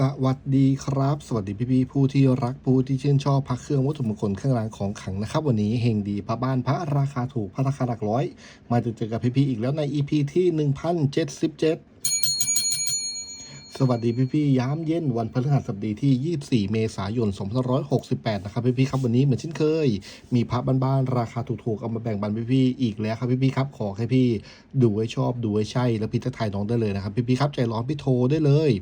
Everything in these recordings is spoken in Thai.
สวัสดีครับ สวัสดีพี่ๆผู้ที่รักผู้ที่ชื่นชอบพระเครื่องวัตถุมงคลเครื่องรางของขลังนะครับ วันนี้เฮงดีพระบ้านพระราคาถูกพระราคาหลักร้อย มาเจอกับพี่ๆอีกแล้วใน EP ที่ 1077 สวัสดีพี่ๆย้ำเย็นวันพฤหัสบดีที่ 24 เมษายน 2568 นะครับพี่ๆครับวันนี้เหมือนเช่นเคย มีพระบ้านๆราคาถูกๆเอามาแบ่งปันพี่ๆอีกแล้วครับพี่ๆครับขอแค่พี่ดูให้ชอบดูให้ใช่แล้วพี่ทักทายน้องได้เลยนะครับพี่ๆครับใจร้อนพี่โทรได้เลย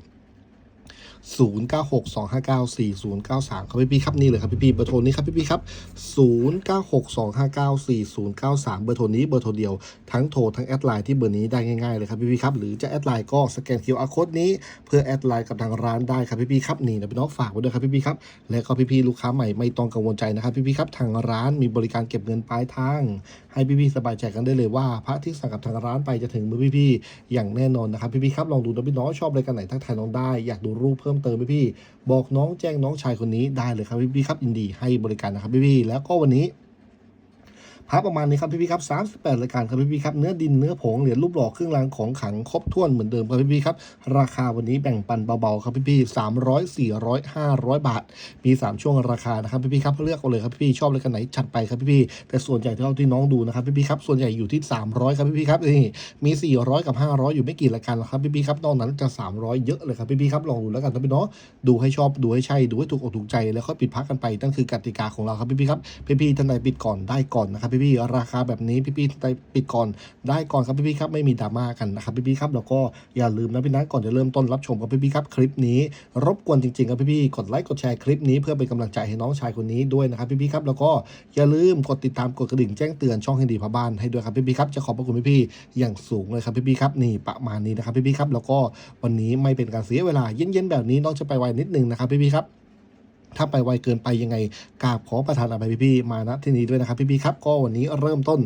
0962594093 ครับพี่พี่ครับนี่เลยครับพี่พี่เบอร์โทรนี้ครับพี่พี่ครับ 0962594093 เบอร์โทรนี้เบอร์โทรเดียวทั้งโทรทั้งแอดไลน์ที่เบอร์นี้ได้ง่ายๆเลยครับพี่พี่ครับหรือจะแอดไลน์ก็สแกน QR code นี้เพื่อแอดไลน์กับทางร้านได้ครับพี่พี่ครับนี่นะพี่น้องฝากไว้ด้วยครับพี่พี่ครับและก็พี่พี่ลูกค้าใหม่ไม่ต้องกังวลใจนะครับพี่พี่ครับทางร้านมีบริการเก็บเงินปลายทาง ให้พี่พี่สบายใจกันได้เลยว่า พระที่สั่งกับทางร้านไปจะถึงมือพี่พี่อย่างแน่นอนนะครับพี่พี่ครับลองดูนะพี่น้องชอบรายการไหนทักทายน้องได้อยากดูรูปเพิ่มเติมพี่พี่บอกน้องแจ้งน้องชายคนนี้ได้เลยครับพี่พี่ครับยินดีให้บริการนะครับพี่พี่แล้วก็วันนี้ พระประมาณนี้ครับพี่พี่ครับ38รายการครับพี่พี่ครับเนื้อดินเนื้อผงเหรียญรูปหล่อเครื่องรางของขลังครบถ้วนเหมือนเดิมครับพี่พี่ครับราคาวันนี้แบ่งปันเบาๆครับพี่พี่300 400 500บาท มี3ช่วงราคานะครับพี่พี่ครับเลือกเอาเลยครับพี่พี่ชอบรายการไหนจัดไปครับพี่พี่แต่ส่วนใหญ่ที่เราที่น้องดูนะครับพี่พี่ครับส่วนใหญ่อยู่ที่300ครับพี่พี่ครับนี่มี400กับ500อยอยู่ไม่กี่รายการหรอกครับพี่พี่ครับนอกนั้นจะ300เยอะเลยครับพี่พี่ครับลองดูแล้วกันนะพี่เนาะดูให้ชอบดูให้ใช่ดูให้ถูกอกถูกใจแล้วค่อยปิดพักกันไปนั่นคือกติกาของเราครับพี่พี่ครับพี่พี่ท่านใดปิดก่อนได้ก่อนนะครับพี่พี่ราคาแบบนี้พี่พี่ท่านใดปิดก่อนได้ก่อนครับพี่พี่ครับไม่มีดราม่ากันนะครับพี่พี่ครับแล้วก็อย่าลืมนะพี่นะก่อนจะเริ่มต้นรับชมกับพี่พี่ครับคลิปนี้ รบกวนจริงๆครับพี่พี่กดไลค์กดแชร์คลิปนี้เพื่อเป็นกำลังใจให้น้องชายคนนี้ด้วยนะครับพี่พี่ครับแล้วก็อย่าลืมกดติดตามกดกระดิ่งแจ้งเตือนช่องให้ดีพบ้านให้ด้วยครับพี่พี่ครับจะขอบพระคุณพี่พี่อย่างสูงเลยครับพี่พี่ครับนี่ประมาณนี้นะครับพี่พี่ครับแล้วก็วันนี้ไม่เป็นการเสียเวลาเย็นๆแบบนี้น้องจะไปไวนิดนึงนะครับพี่พี่ครับ ถ้าไปไวเกินไปยังไงกราบขอประธานอภัยพี่ๆมาณที่นี้ด้วยนะครับพี่ๆครับก็วันนี้เริ่มต้น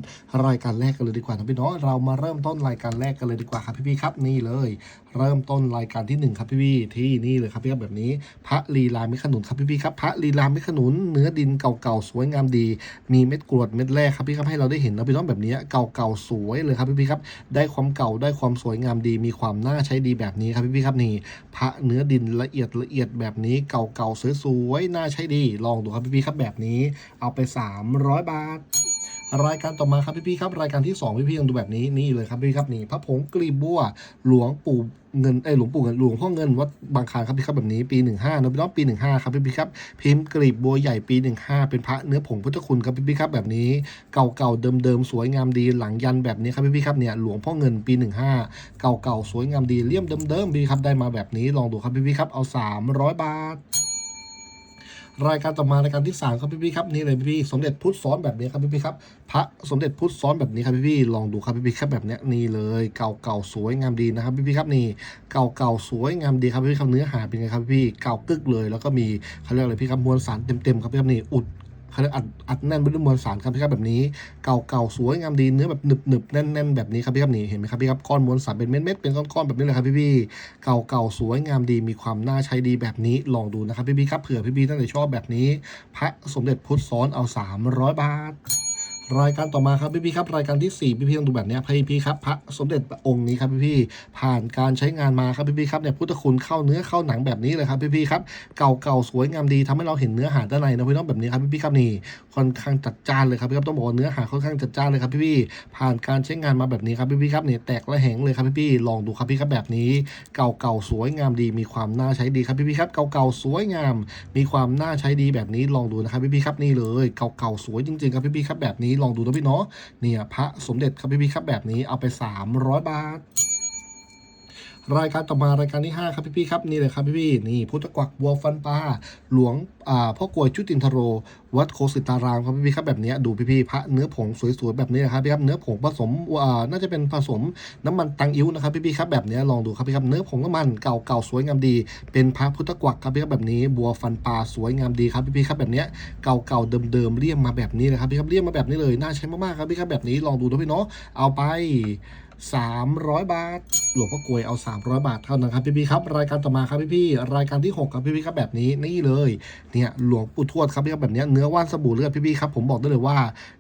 รายการแรกกันเลยดีกว่านะพี่น้องเรามาเริ่มต้นรายการแรกกันเลยดีกว่าครับพี่ๆครับนี่เลย เริ่มต้นรายการที่หนึ่งครับพี่ๆที่นี่เลยครับพี่ครับแบบนี้ พระลีลาม่ขนุนครับพี่ๆครับพระลีลาม่ขนุนเนื้อดินเก่าๆสวยงามดี มีเม็ดกรวดเม็ดแรกครับพี่ครับให้เราได้เห็นนะพี่น้องแบบนี้เก่าๆสวยเลยครับพี่ๆครับได้ความเก่าได้ความสวยงามดี มีความน่าใช้ดีแบบนี้ครับพี่ๆครับนี่พระเนื้อดินละเอียดละเอียดแบบนี้เก่าๆสวยๆน่าใช้ดี ลองดูครับพี่ๆครับแบบนี้ เอาไป 300 บาท รายการต่อมาครับพี่ๆครับรายการที่2พี่ๆลองดูแบบนี้นี่เลยครับพี่ครับนี่พระผงกลีบบัวหลวงปู่เงินไอหลวงปู่เงินหลวงพ่อเงินวัดบางคานครับพี่ครับแบบนี้ปี 15นะพี่น้องปี 15ครับพี่ๆครับพิมพ์กลีบบัวใหญ่ปี 15 เป็นพระเนื้อผงพุทธคุณครับพี่ๆครับแบบนี้เก่าๆเดิมๆสวยงามดีหลังยันแบบนี้ครับพี่ๆครับเนี่ยหลวงพ่อเงินปี 15 เก่าๆสวยงามดีเลี่ยมเดิมๆพี่ครับได้มาแบบนี้ลองดูครับพี่ๆครับเอา 300 บาท รายการต่อมารายการที่สามครับพี่ๆครับนี่เลยพี่ๆสมเด็จพุทธซ้อนแบบนี้ครับพี่ๆครับพระสมเด็จพุทธซ้อนแบบนี้ครับพี่ๆลองดูครับพี่ๆครับแบบนี้นี่เลยเก่าๆสวยงามดีนะครับพี่ๆครับนี่เก่าๆสวยงามดีครับพี่ๆครับเนื้อหาเป็นไงครับพี่เก่ากึกเลย แล้วก็มีเขาเรียกอะไรพี่ครับมวลสารเต็มๆครับพี่ครับนี่อุด เขาเรียกอัดอัดแน่นไปด้วยมวลสารครับพี่ครับแบบนี้ เก่าๆสวยงามดีเนื้อแบบหนึบหนึบๆแน่นๆแบบนี้ครับพี่ครับนี่เห็นไหมครับพี่ครับก้อนมวลสารเป็นเม็ดๆเป็นก้อนๆแบบนี้เลยครับพี่ๆเก่าๆสวยงามดีมีความน่าใช้ดีแบบนี้ลองดูนะครับพี่พี่ๆครับเผื่อพี่พี่ๆท่านไหนชอบแบบนี้ พระสมเด็จพุทธซ้อนเอา 300 บาท รายการต่อมาครับพี่พี่ครับรายการที่ 4 พี่พี่ต้องดูแบบนี้พี่พี่ครับพระสมเด็จองค์นี้ครับพี่พี่ผ่านการใช้งานมาครับพี่พี่ครับเนี่ยพุทธคุณเข้าเนื้อเข้าหนังแบบนี้เลยครับพี่พี่ครับเก่าๆสวยงามดีทำให้เราเห็นเนื้อหาด้านในนะพี่น้องแบบนี้ครับพี่พี่ครับนี่ค่อนข้างจัดจ้านเลยครับพี่ครับต้องบอกว่าเนื้อหาค่อนข้างจัดจ้านเลยครับพี่พี่ผ่านการใช้งานมาแบบนี้ครับพี่พี่ครับเนี่ยแตกระแหงเลยครับพี่พี่ลองดูครับพี่ครับแบบนี้ เก่าๆสวยงามดีมีความน่าใช้ดีครับพี่พี่ครับเก่าๆสวยงาม มีความน่าใช้ดีแบบนี้ลองดูนะครับพี่พี่ครับนี่เลย เก่าๆสวยจริงๆครับพี่พี่ครับแบบนี้ลองดูนะพี่เนาะเนี่ยพระสมเด็จครับพี่พี่ครับแบบนี้เอาไป 300 บาท รายการต่อมารายการที่ 5 ครับพี่พี่ครับนี่เลยครับพี่พี่นี่พุทธกวักบัวฟันปลาหลวงอ่าพ่อกวยชุตินทโร วัดโคสิตารามครับพี่พี่ครับแบบนี้ดูพี่พี่พระเนื้อผงสวยๆแบบนี้นะครับพี่ครับเนื้อผงผสมอ่าน่าจะเป็นผสมน้ำมันตังอิ้วนะครับพี่พี่ครับแบบนี้ลองดูครับพี่ครับเนื้อผงน้ำมันเก่าๆสวยงามดี เป็นพระพุทธกวักครับพี่ครับแบบนี้บัวฟันปลาสวยงามดีครับพี่พี่ครับแบบนี้เก่าๆเดิมๆเลี่ยมมาแบบนี้เลยครับพี่ครับเลี่ยมมาแบบนี้เลยน่าใช้มากๆครับพี่ครับแบบนี้ลองดูนะพี่เนาะเอาไป 300 บาท หลวงพ่อกวยเอา 300 บาทเท่านั้นครับพี่ๆครับ รายการต่อมาครับพี่ๆรายการที่ 6 ครับพี่ๆครับแบบนี้นี่เลยเนี่ยหลวงปู่ทวดครับพี่ครับแบบนี้เนื้อว่านสบู่เลือดพี่ๆครับผมบอกได้เลยว่า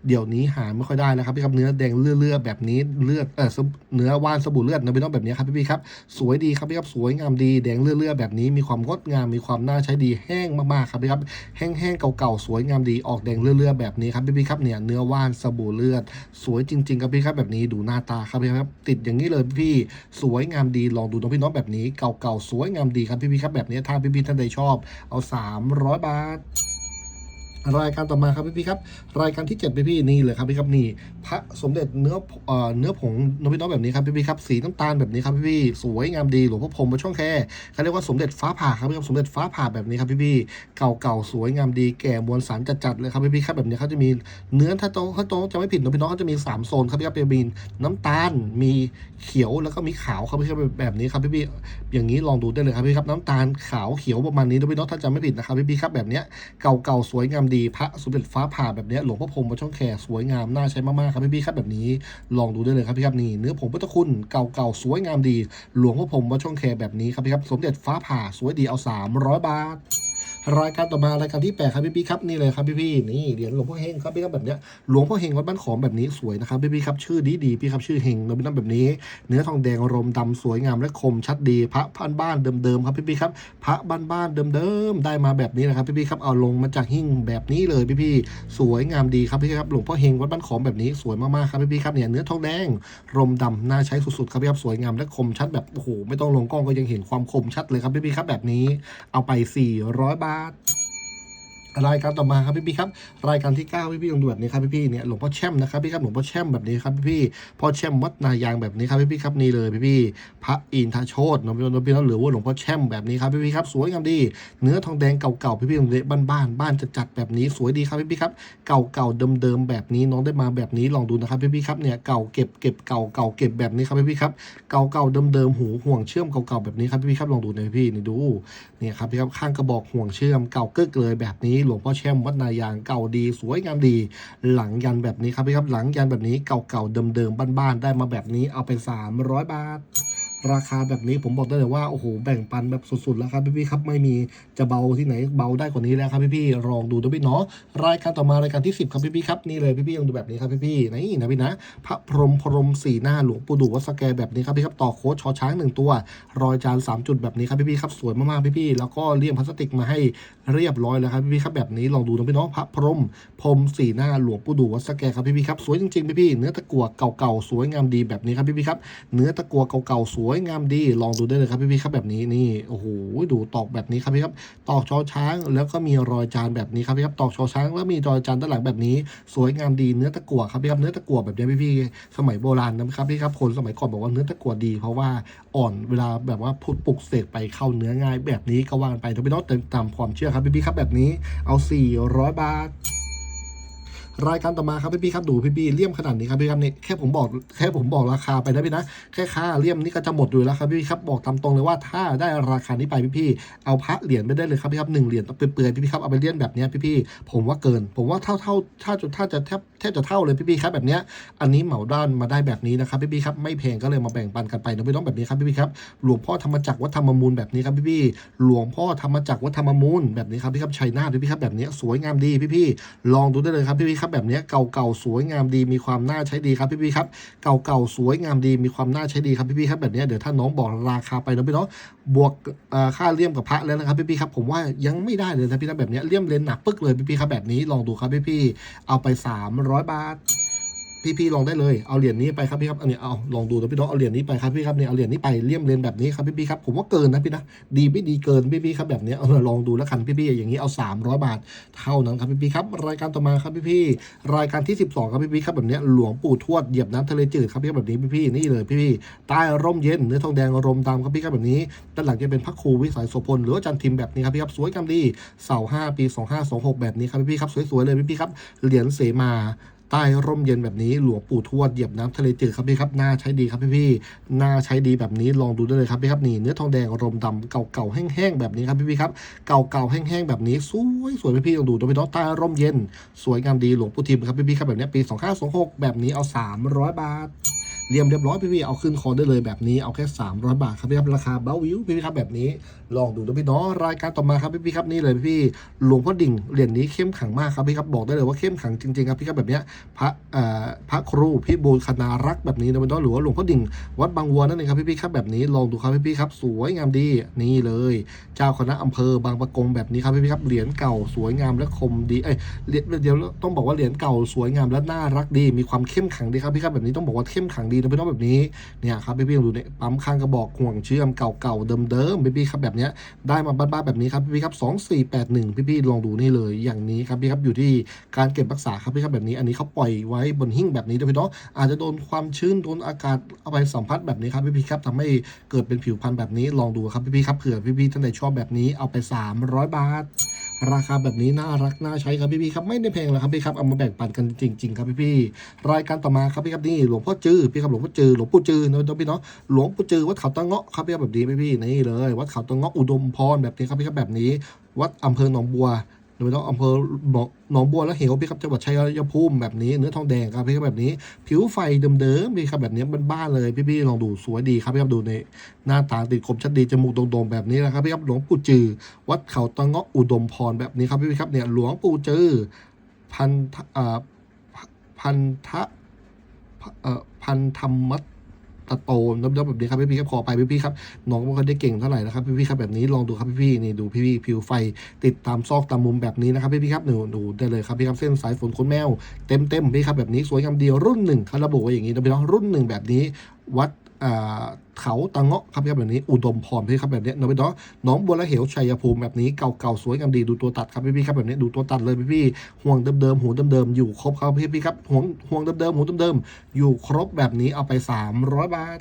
เดี๋ยวนี้หาไม่ค่อยได้แล้วครับพี่ครับเนื้อแดงเลือดแบบนี้เลือดเออเนื้อว่านสบู่เลือดนะพี่น้องแบบนี้ครับพี่ๆครับสวยดีครับพี่ครับสวยงามดีแดงเลือดๆแบบนี้มีความงดงามมีความน่าใช้ดีแห้งมากๆครับพี่ครับแห้งๆเก่าๆสวยงามดีออกแดงเลือดๆแบบนี้ครับพี่ๆครับเนี่ยเนื้อว่านสบู่เลือด สวยจริงๆครับพี่ครับแบบนี้ดูหน้าตาครับพี่ครับติดอย่างนี้เลยพี่สวยงามดีลองดูน้องพี่น้องแบบนี้ เก่าๆสวยงามดีครับพี่พี่ครับแบบนี้ถ้าพี่พี่ท่านใดชอบ เอา 300 บาท รายการต่อมาครับพี่พี่ครับ รายการที่ 7 พี่พี่นี่เลยครับพี่ครับนี่พระสมเด็จเนื้อเอ่อเนื้อผงน้องพี่น้องแบบนี้ครับพี่พี่ครับสีน้ำตาลแบบนี้ครับพี่พี่สวยงามดีหลวงพ่อพรมมาช่องแค่เขาเรียกว่าสมเด็จฟ้าผ่าครับพี่ครับสมเด็จฟ้าผ่าแบบนี้ครับพี่พี่เก่าๆสวยงามดีแก่มวลสารจัดๆเลยครับพี่พี่ครับแบบนี้เขาจะมีเนื้อถ้าโตถ้าโตจะไม่ผิดน้องพี่น้องเขาจะมีสามโซนครับพี่ครับมีน้ำตาลมีเขียวแล้วก็มีขาวครับพี่ครับแบบนี้ครับพี่พี่อย่างนี้ลองดูได้เลยครับพี่ครับน้ำตาลขาวเขียวประมาณนี้น้องพี่น้องถ้าจำไม่ผิดนะครับพี่พี่ครับแบบนี้เก่าๆสวยงามดีพระสมเด็จฟ้าผ่าแบบนี้หลวงพ่อพรมวัดช่องแคสวยงามน่าใช้มากๆครับพี่ๆครับแบบนี้ลองดูได้เลยครับพี่ครับนี่เนื้อผงพุทธคุณเก่าๆสวยงามดี หลวงพ่อพรมวัดช่องแคแบบนี้ครับพี่ครับสมเด็จฟ้าผ่าสวยดีเอา 300 บาท รายการต่อมารายการที่แปดครับพี่พี่ครับนี่เลยครับพี่พี่นี่เหรียญหลวงพ่อเฮงครับพี่ครับแบบเนี้ยหลวงพ่อเฮงวัดบ้านขอมแบบนี้สวยนะครับพี่พี่ครับชื่อดีดีพี่ครับชื่อเฮงเราเป็นน้ำแบบนี้ เนื้อทองแดงรมณ์ดำสวยงามและคมชัดดีพระพันบ้านเดิมๆครับพี่พี่ครับพระบ้านๆเดิมๆได้มาแบบนี้นะครับพี่พี่ครับเอาลงมาจากหิ้งแบบนี้เลยพี่พี่สวยงามดีครับพี่ครับหลวงพ่อเฮงวัดบ้านขอมแบบนี้สวยมากๆครับพี่พี่ครับเนี่ยเนื้อทองแดงรมดำน่าใช้สุดๆครับพี่ครับสวยงามและคมชัดแบบโอ้โหไม่ต้องลงกล้องก็ยังเห็นความคมชัดเลยครับพี่พี่ครับแบบนี้เอาไป 400 บาทา รายการต่อมาครับพี่พี่ครับรายการที่ 9 พี่พี่ลองดูแบบนี้ครับพี่พี่เนี่ยหลวงพ่อแช่มนะครับพี่ครับหลวงพ่อแช่มแบบนี้ครับพี่พี่พ่อแช่มวัดนายางแบบนี้ครับพี่พี่ครับนี่เลยพี่พี่พระอินทโชตน้องพี่น้องพี่น้องหรือว่าหลวงพ่อแช่มแบบนี้ครับพี่พี่ครับสวยงามดี เนื้อทองแดงเก่าๆพี่พี่ๆเละบ้านบ้านๆบ้านจะจัดแบบนี้สวยดีครับพี่พี่ครับเก่าๆเดิมๆแบบนี้น้องได้มาแบบนี้ลองดูนะครับพี่พี่ครับเนี่ยเก่าเก็บเก็บเก่าเก่าเก็บแบบนี้ครับพี่พี่ครับเก่าๆเดิมๆหูห่วงเชื่อมเก่าๆแบบนี้ครับพี่พี่ครับลองดูน่อยพี่นี่ดูเนี่ยครับพี่ครับข้างกระบอกห่วงเชื่อมเก่าเกึกเลยแบบนี้หลวงพ่อแช่มวัดนายางเก่าดี สวยงามดี หลังยันแบบนี้ครับพี่ครับหลังยันแบบนี้เก่าๆเดิมๆบ้านๆได้มาแบบนี้เอาไป 300 บาท ราคาแบบนี้ผมบอกได้เลยว่าโอ้โหแบ่งปันแบบสุดๆแล้วครับพี่ๆครับไม่มีจะเบาที่ไหนเบาได้กว่านี้แล้วครับพี่ๆลองดูด้วยพี่เนาะรายการต่อมารายการที่ 10ครับพี่ๆครับนี่เลยพี่ๆลองดูแบบนี้ครับพี่ๆนี่นะพี่นะ พระพรหมพรหมสีหน้าหลวงปู่ดูวัดสแกแบบนี้ครับพี่ครับต่อโค้ดชอช้างหนึ่งตัว รอยจานสามจุดแบบนี้ครับพี่ๆครับสวยมากๆพี่ๆแล้วก็เลี่ยมพลาสติกมาให้เรียบร้อยแล้วครับพี่ๆครับแบบนี้ลองดูนะพี่เน้องพระพรหมพรหมสีหน้าหลวงปู่ดูวัดสแกครับพี่ๆครับสวยจริงๆพี่ๆเนื้อตะกั่วเก่าๆสวยงามดีแบบนี้ครับพี่ๆครับเนื้อตะกั่วเก่าๆสวยยงามดีลองดูได้เลยครับพี่ๆครับแบบนี้นี่โอ้โหดูตอกแบบนี้ครับพี่ครับตอกชอช้าง แล้วก็มีรอยจานแบบนี้ครับพี่ครับตอกชอช้าง แล้วมีรอยจานด้านหลังแบบนี้ สวยงามดีเนื้อตะกั่วครับพี่ครับเนื้อตะกั่วแบบนี้พี่ๆสมัยโบราณนะครับพี่ครับคนสมัยก่อนบอกว่าเนื้อตะกั่วดี เพราะว่าอ่อนเวลาแบบว่าพุดปลุกเสกไปเข้าเนื้อง่ายแบบนี้ก็ว่ากันไปถ้าพี่น้องเติมตามความเชื่อครับพี่ๆครับแบบนี้เอา 400 บาท รายการต่อมาครับพี่ๆครับดูพี่ๆเลี่ยมขนาดนี้ครับพี่ครับนี่แค่ผมบอกแค่ผมบอกราคาไปนะพี่นะแค่ค่าเลี่ยมนี่ก็จะหมดอยู่แล้วครับพี่ๆครับบอกตามตรงเลยว่าถ้าได้ราคานี้ไปพี่ๆเอาพระเหรียญไปได้เลยครับพี่ครับหนึ่งเหรียญเปื่อยๆพี่ๆครับเอาไปเลี่ยนแบบนี้ยพี่ๆผมว่าเกิน ผมว่าเท่าเท่าถ้าจุดถ้าจะแทบแทบจะเท่าเลยพี่ๆครับแบบนี้อันนี้เหมาด้านมาได้แบบนี้นะครับพี่ๆครับไม่แพงก็เลยมาแบ่งปันกันไปนะพี่น้องแบบนี้ครับพี่ๆครับหลวงพ่อธรรมจักรวัดธรรมมูลแบบนี้ครับพี่ๆหลวงพ่อธรรมจักรวัดธรรมมูลแบบนี้ครับพี่ครับชัยนาทพี่ครับแบบนี้สวยงามดีพี่ๆลองดูได้เลยครับพี่ๆครับแบบนี้เก่าๆสวยงามดีมีความน่าใช้ดีครับพี่พี่ครับเก่าๆสวยงามดีมีความน่าใช้ดีครับพี่พี่ครับแบบนี้เดี๋ยวถ้าน้องบอกราคาไปน้องพี่น้องบวกค่าเลี่ยมกับพระแล้วนะครับพี่พี่ครับผมว่ายังไม่ได้เลยนะพี่นะแบบนี้เลี่ยมเลนหนักปึ๊กเลยพี่พี่ครับแบบนี้ลองดูครับพี่พี่เอาไป 300 บาท พี่ๆลองได้เลยเอาเหรียญนี้ไปครับพี่ครับอันนี้เอาลองดูนะพี่น้องเอาเหรียญนี้ไปครับพี่ครับเนี่ยเอาเหรียญนี้ไปเลี่ยมเลนแบบนี้ครับพี่ๆครับผมว่าเกินนะพี่นะดีไม่ดีเกินพี่ๆครับแบบเนี้ยเอาลองดูแล้วกันพี่ๆอย่างนี้เอา 300 บาท เท่านั้นครับพี่ๆครับรายการต่อมาครับพี่ๆรายการที่ 12ครับพี่ๆครับแบบเนี้ยหลวงปู่ทวดเหยียบน้ำทะเลจืดครับพี่แบบนี้พี่ๆนี่เลยพี่ๆใต้ร่มเย็นเนื้อทองแดงอารมณ์ดำครับพี่ครับแบบนี้ด้านหลังจะเป็นพระครูวิสัยโสพลหรือว่าจันทิมแบบนี้ครับพี่ครับสวยงามดีเสาห้าปี 2526 แบบนี้ครับพี่ๆครับสวยๆเลยพี่ๆครับเหรียญเสมา ใต้ร่มเย็นแบบนี้หลวงปู่ทวดเหยียบน้ำทะเลจืดครับพี่ครับน่าใช้ดีครับพี่พี่หน่าใช้ดีแบบนี้ลองดูได้เลยครับพี่ครับนี่เนื้อทองแดงรมณ์ดำเก่าๆแห้งๆแบบนี้ครับพี่พี่ครับเก่าๆแห้งๆแบบนี้สวยสวยพี่พี่ลองดูตัวพี่น้องใต้ร่มเย็น สวยงามดีหลวงปู่ทิมครับพี่พี่ครับแบบนี้ปี 2526 แบบนี้เอา 300 บาท เรียมเรียบร้อยพี่ๆเอาขึ้นคอได้เลยแบบนี้เอาแค่ 300 บาทครับพี่ครับราคาเบ้าวิวพี่ๆครับแบบนี้ลองดูนะพี่เนาะรายการต่อมาครับพี่ๆครับนี่เลยพี่หลวงพ่อดิ่งเหรียญนี้เข้มขังมากครับพี่ครับบอกได้เลยว่าเข้มขังจริงๆครับพี่ครับแบบเนี้ยพระเอ่อพระครูพี่บูลคณารักแบบนี้นะพี่เนาะหรือว่าหลวงพ่อดิ่งวัดบางวัวนั่นเองครับพี่ๆครับแบบนี้ลองดูครับพี่ๆครับสวยงามดีนี่เลย เจ้าคณะอำเภอบางปะกงแบบนี้ครับพี่ๆครับเหรียญเก่าสวยงามและคมดีเอ้ยเหรียญเดี๋ยวต้องบอกว่าเหรียญเก่าสวยงามและน่ารักดี มีความเข้มขังดีครับพี่ครับแบบนี้ต้องบอกว่าเข้มขังดีนะพี่น้องแบบนี้เนี่ยครับพี่ๆลองดูเนี่ยปั๊มข้างกระบอกห่วงเชื่อมเก่าๆเดิมๆพี่ๆครับแบบเนี้ยได้มาบ้านๆแบบนี้ครับพี่ๆครับสองสี่แปดหนึ่งพี่ๆลองดูนี่เลยอย่างนี้ครับพี่ครับอยู่ที่การเก็บรักษาครับพี่ครับแบบนี้ อันนี้เขาปล่อยไว้บนหิ้งแบบนี้นะพี่น้องอาจจะโดนความชื้นโดนอากาศเอาไปสัมผัสแบบนี้ครับพี่ๆครับทำให้เกิดเป็นผิวพรรณแบบนี้ลองดูครับพี่ๆครับเผื่อพี่ๆท่านใดชอบแบบนี้เอาไป 300 บาท ราคาแบบนี้น่ารักน่าใช้ครับพี่ๆครับไม่ได้แพงหรอกครับพี่ครับเอามาแบ่งปันกันจริง ๆ ครับพี่ๆรายการต่อมาครับพี่ครับนี่หลวงพ่อจื้อพี่ครับหลวงพ่อจื้อหลวงปู่จื้อเนาะพี่เนาะหลวงปู่จื้อวัดเขาตะเงาะครับพี่ครับแบบนี้พี่ๆนี่เลยวัดเขาตะเงาะอุดมพรแบบนี้ครับพี่ครับแบบนี้ วัดอำเภอหนองบัว โดยเฉพาะอำเภอหนองบัวและเหวพี่ครับจังหวัดชัยภูมิแบบนี้ เนื้อทองแดงครับพี่ครับแบบนี้ ผิวไฟเดิมๆพี่ครับแบบนี้บ้านๆเลยพี่ๆลองดูสวยดีครับพี่ครับดูในหน้าตาติดคมชัดดีจมูกโด่งๆแบบนี้นะครับพี่ครับหลวงปู่จือ วัดเขาตะเงาะอุดมพรแบบนี้ครับพี่ครับเนี่ยหลวงปู่จือพันธอ่าพันธะพันธรรมั ตะโตนับๆแบบนี้ครับพี่ๆครับขอไปพี่ๆครับน้องไม่ค่อยได้เก่งเท่าไหร่นะครับพี่ๆครับแบบนี้ลองดูครับพี่ๆนี่ดูพี่ๆผิวไฟ ติดตามซอกตามมุมแบบนี้นะครับพี่ๆครับหนูดูได้เลยครับพี่ครับเส้นสายฝนขนแมวเต็มเต็มๆพี่ครับแบบนี้สวยงามเดียวรุ่นหนึ่งคาระบุอย่างนี้นะพี่น้องรุ่นหนึ่งแบบนี้วัด เขาตะเงาะครับพี่ครับแบบนี้ อุดมพรพี่ครับแบบนี้นะพี่น้องน้องบัวละเหวชัยภูมิแบบนี้เก่าๆสวยงามดีดูตัวตัดครับพี่ๆครับแบบนี้ดูตัวตัดเลยพี่ๆห่วงเดิมๆหูเดิมๆอยู่ครบครับพี่ๆครับห่วงห่วงเดิมๆหูเดิมๆอยู่ครบแบบนี้เอาไป 300 บาท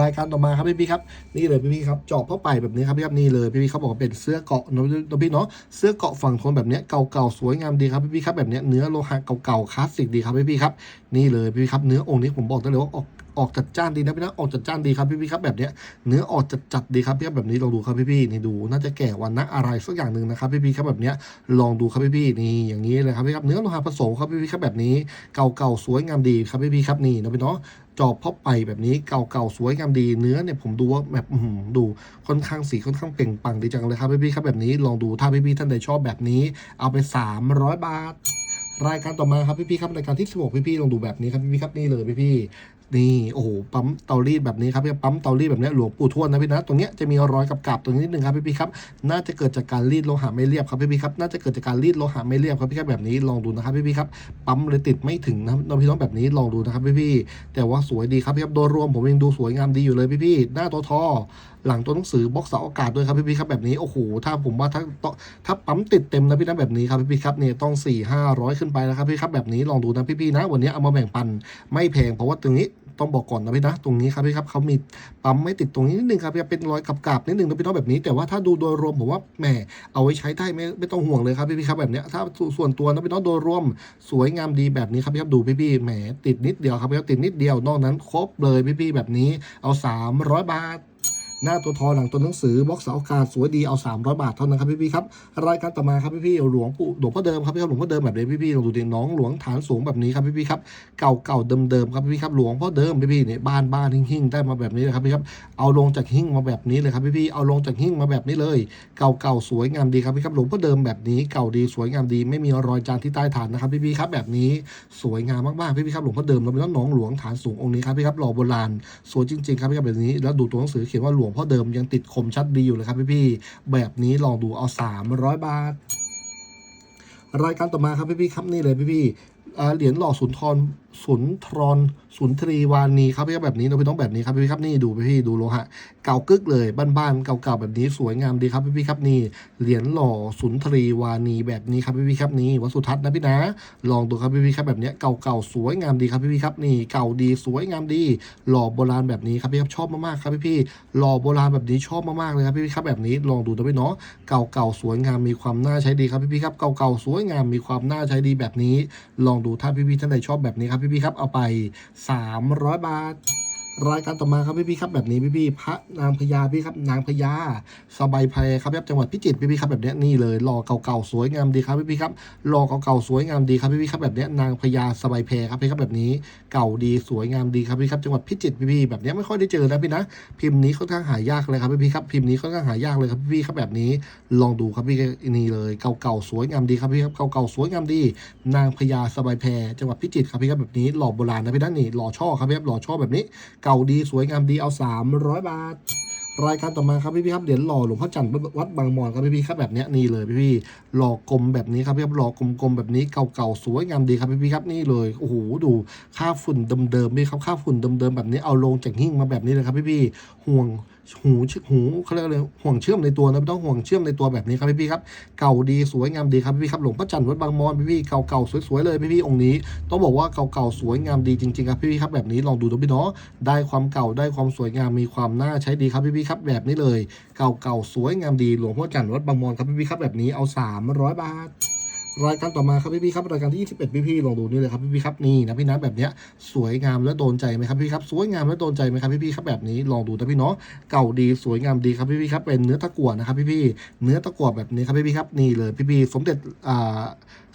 รายการต่อมาครับพี่พี่ครับนี่เลยพี่พี่ครับจอบผ้าไปแบบนี้ครับพี่ครับนี่เลยพี่พี่เขาบอกว่าเป็นเสื้อเกาะเนอะพี่เนาะเสื้อเกาะฝั่งทนแบบเนี้ยเก่าๆสวยงามดีครับพี่พี่ครับแบบเนี้ยเนื้อโลหะเก่าๆคลาสสิกดีครับพี่พี่ครับนี่เลยพี่พี่ครับเนื้อองค์นี้ผมบอกได้เลยว่าออก ออกจัดจ้านดีนะพี่นะออกจัดจ้านดีครับพี่พี่ครับแบบเนี้ยเนื้อออกจัดจัดดีครับพี่ครับแบบนี้ลองดูครับพี่พี่นี่ดู น่าจะแก่วันนะอะไรสักอย่างหนึ่งนะครับพี่พี่ครับแบบเนี้ยลองดูครับพี่พี่นี่อย่างนี้เลยครับพี่ครับเนื้อโลหะผสมครับพี่พี่ครับแบบนี้เก่าๆสวยงามดีครับพี่พี่ครับนี่นะพี่เนาะจอบพ่อไปแบบนี้เก่าๆสวยงามดีเนื้อเนี่ยผมดูว่าแบบดูค่อนข้างสีค่อนข้างเปล่งปังดีจังเลยครับพี่ๆครับแบบนี้ลองดูถ้าพี่ๆท่านใดชอบแบบนี้ เอาไป 300 บาท รายการต่อมาครับพี่ๆครับรายการที่ 16 พี่ๆลองดูแบบนี้ครับพี่ๆครับนี่เลยพี่ๆนี่โอ้โหปั๊มเตารีดแบบนี้ครับพี่ปั๊มเตารีดแบบนี้หลวงปู่ทวดนะพี่นะตรงเนี้ยจะมีรอยกับกาบตรงนี้นิดนึงครับพี่ๆครับน่าจะเกิดจากการรีดโลหะไม่เรียบครับพี่ๆครับน่าจะเกิดจากการรีดโลหะไม่เรียบครับพี่ครับแบบนี้ลองดูนะครับพี่ๆครับปั๊มเลยติดไม่ถึงนะครับน้องพี่น้องแบบนี้ลองดูนะครับพี่ๆแต่ว่าสวยดีครับพี่ครับโดยรวมผมยังดูสวยงามดีอยู่เลยพี่ๆหน้าตัวทอหลังตัวหนังสือบล็อกเสาอากาศด้วยครับพี่ๆครับแบบนี้โอ้โหถ้าผมว่าถ้าถ้าปั๊มติดเต็มนะพี่นะแบบนี้ครับพี่ๆครับเนี่ยต้อง4ี่ห้าร้อยขึ้นไปแล้วครับพี่ครับแบบนี้ลองดูนะพี่ๆนะ วันนี้เอามาแบ่งปันไม่แพงเพราะว่าตรงนี้ต้องบอกก่อนนะพี่นะตรงนี้ครับพี่ครับเขามีปั๊มไม่ติดตรงนี้นิดนึงครับพี่เป็นรอยกับกาบๆนิดนึงนะพี่น้องแบบนี้ แต่ว่าถ้าดูโดยรวมผมว่าแหมเอาไว้ใช้ได้ไม่ไม่ต้องห่วงเลยครับพี่ๆครับแบบเนี้ยถ้าส่วนตัวนะพี่น้องโดยรวมสวยงามดีแบบนี้ครับพี่ครับดูพี่ๆแหมติดนิดเดียวครับพี่ครับติดนิดเดียวนอกนั้นครบเลยพี่ๆแบบนี้เอา 300 บาท หน้าตัวทอหลังตัวหนังสือบล็อกเสาอากาศสวยดีเอา 300 บาทเท่านั้นครับพี่ๆครับรายการต่อมาครับพี่ๆหลวงปู่หลวงพ่อเดิมครับพี่ครับหลวงพ่อเดิมแบบนี้พี่ๆลองดูดิน้องหลวงฐานสูงแบบนี้ครับพี่ๆครับเก่าเก่าเดิมเดิมครับพี่ๆครับหลวงพ่อเดิมพี่ๆเนี่ยบ้านบ้านหิ่งๆได้มาแบบนี้เลยครับพี่ครับเอาลงจากหิ่งมาแบบนี้เลยครับพี่ๆเอาลงจากหิ่งมาแบบนี้เลย เก่าเก่าสวยงามดีครับพี่ครับหลวงพ่อเดิมแบบนี้เก่าดีสวยงามดี ไม่มีรอยจานที่ใต้ฐานนะครับพี่ๆครับแบบนี้สวยงามมากๆพี่ๆครับหลวงพ่อเดิมเราเป็นน้องหลวงฐานสูงองค์นี้ครับพี่ครับหล่อโบราณสวยจริงๆครับพี่ครับแบบนี้แล้วดูตัวหนังสือเขียนว่าหลวงพ่อเดิมยังติดคมชัดดีอยู่เลยครับพี่ๆแบบนี้ลองดูเอา 300 บาท รายการต่อมาครับพี่ๆครับนี่เลยพี่ๆอ่เหรียญหล่อสุนทร สุนทรนสุนทรีวานีครับพี่ครับแบบนี้เราพี่ต้องแบบนี้ครับพี่ครับนี่ดูพี่ดูโลหะเก่ากึกเลยบ้านๆเก่าๆแบบนี้สวยงามดีครับพี่ๆครับนี่เหรียญหล่อสุนทรีวานีแบบนี้ครับพี่ๆครับนี่วัดสุทัศน์นะพี่นะ ลองดูครับพี่ๆครับแบบนี้เก่าๆสวยงามดีครับพี่ๆครับนี่เก่าดีสวยงามดี หล่อโบราณแบบนี้ครับพี่ครับชอบมากๆครับพี่ๆหล่อโบราณแบบนี้ชอบมากๆเลยครับพี่ๆครับแบบนี้ลองดูนะพี่เนาะเก่าๆสวยงามมีความน่าใช้ดีครับพี่ๆครับเก่าๆสวยงามมีความน่าใช้ดีแบบนี้ ลองดูถ้าพี่ๆท่านใดชอบแบบนี้ครับพี่ๆครับเอาไป 300 บาท รายการต่อมาครับพี่พี่ครับแบบนี้พี่พี่พระนางพญาพี่ครับนางพญาสบายไพรครับจังหวัดพิจิตรพี่พี่ครับแบบนี้นี่เลยหล่อเก่าๆสวยงามดีครับพี่พี่ครับหล่อเก่าๆสวยงามดีครับพี่พี่ครับแบบนี้นางพญาสบายแพรครับพี่ครับแบบนี้เก่าดีสวยงามดีครับพี่ครับจังหวัดพิจิตรพี่พี่แบบนี้ไม่ค่อยได้เจอนะพี่นะพิมพ์นี้ค่อนข้างหายากเลยครับพี่พี่ครับพิมพ์นี้ค่อนข้างหายากเลยครับพี่พี่ครับแบบนี้ลองดูครับพี่นี่เลยเก่าๆสวยงามดีครับพี่ครับเก่าๆสวยงามดี นางพญาสบายแพรจังหวัดพิจิตรครับพี่ครับแบบนี้หล่อโบราณนะพี่นะนี่หล่อช่อครับพี่ครับหล่อช่อแบบนี้เก่าดีสวยงามดีเอา 300 บาท รายการต่อมาครับพี่พี่ครับเหรียญหล่อหลวงพ่อจันทร์วัดบางมอนครับพี่พี่ครับแบบนี้นี่เลยพี่พี่หล่อกลมแบบนี้ครับพี่ครับหล่อกลมๆแบบนี้เก่าๆสวยงามดีครับพี่พี่ครับนี่เลยโอ้โหดูค่าฝุ่นเดิมๆพี่ครับค่าฝุ่นเดิมๆแบบนี้เอาลงจากหิ้งมาแบบนี้เลยครับพี่พี่ห่วง หูหูเขาเรียกอะไรห่วงเชื่อมในตัวนะไม่ต้องห่วงเชื่อมในตัวแบบนี้ครับพี่พี่ๆครับเก่าดีสวยงามดีครับพี่พี่ๆครับหลวงพ่อจันทร์วัดบางมอนพี่พี่ๆเก่าๆสวยๆเลยพี่พี่ๆองค์นี้ ต้องบอกว่าเก่าๆสวยงามดีจริงๆครับพี่พี่ๆครับแบบนี้ลองดูนะพี่เนาะได้ความเก่าได้ความสวยงามมีความน่าใช้ดีครับพี่พี่ๆครับแบบนี้เลย เก่าๆสวยงามดีหลวงพ่อจันทร์วัดบางมอนครับพี่พี่ๆครับแบบนี้เอา 300 บาท รายการต่อมาครับพี่พี่ครับรายการที่21พี่พี่ลองดูนี่เลยครับพี่พี่ครับนี่นะพี่นะแบบเนี้ยสวยงามและโดนใจไหมครับพี่ครับสวยงามและโดนใจไหมครับพี่พี่ครับแบบนี้ลองดูนะพี่เนาะเก่าดีสวยงามดีครับพี่พี่ครับเป็นเนื้อตะกั่วนะครับพี่พี่เนื้อตะกั่วแบบนี้ครับพี่พี่ครับนี่เลยพี่พี่สมเด็จอ่า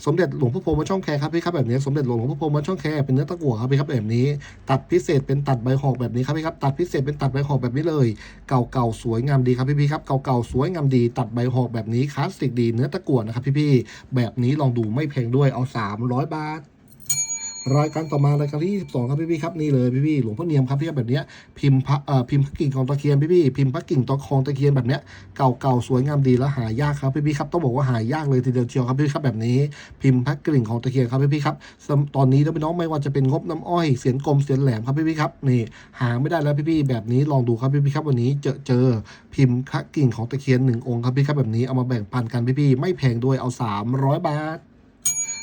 สมเด็จหลวงพ่อพรหมวัดช่องแคครับพี่ครับแบบนี้สมเด็จหลวงพ่อพรหมวัดช่องแคเป็นเนื้อตะกั่วครับพี่ครับแบบนี้ ตัดพิเศษเป็นตัดใบหอกแบบนี้ครับพี่ครับตัดพิเศษเป็นตัดใบหอกแบบนี้เลย เก่าๆสวยงามดีครับพี่พี่ครับเก่าๆสวยงามดี ตัดใบหอกแบบนี้คลาสสิกดีเนื้อตะกั่วนะครับพี่พี่แบบนี้ลองดูไม่แพงด้วยเอา 300 บาท รายการต่อมารายการที่ 22 ครับพี่พี่ครับนี่เลยพี่พี่หลวงพ่อเนียมครับพี่แบบเนี้ยพิมพ์พระเอ่อพิมพ์พระกิ่งของตะเคียนพี่พี่พิมพ์พระกิ่งตะคองตะเคียนแบบเนี้ยเก่าๆสวยงามดีแล้วหายากครับพี่พี่ครับต้องบอกว่าหายากเลยทีเดียวเชียวครับพี่ๆครับแบบนี้ พิมพ์พระกิ่งของตะเคียนครับพี่พี่ครับตอนนี้ถ้าเป็นน้องไม่ว่าจะเป็นงบน้ำอ้อยเสียนกลมเสียนแหลมครับพี่พี่ครับนี่หาไม่ได้แล้วพี่พี่แบบนี้ลองดูครับพี่พี่ครับวันนี้เจอเจอพิมพ์พระกิ่งของตะเคียนหนึ่งองค์ครับพี่ครับแบบนี้เอามาแบ่งปันกันพี่พี่ไม่แพงด้วยเอา 300 บาท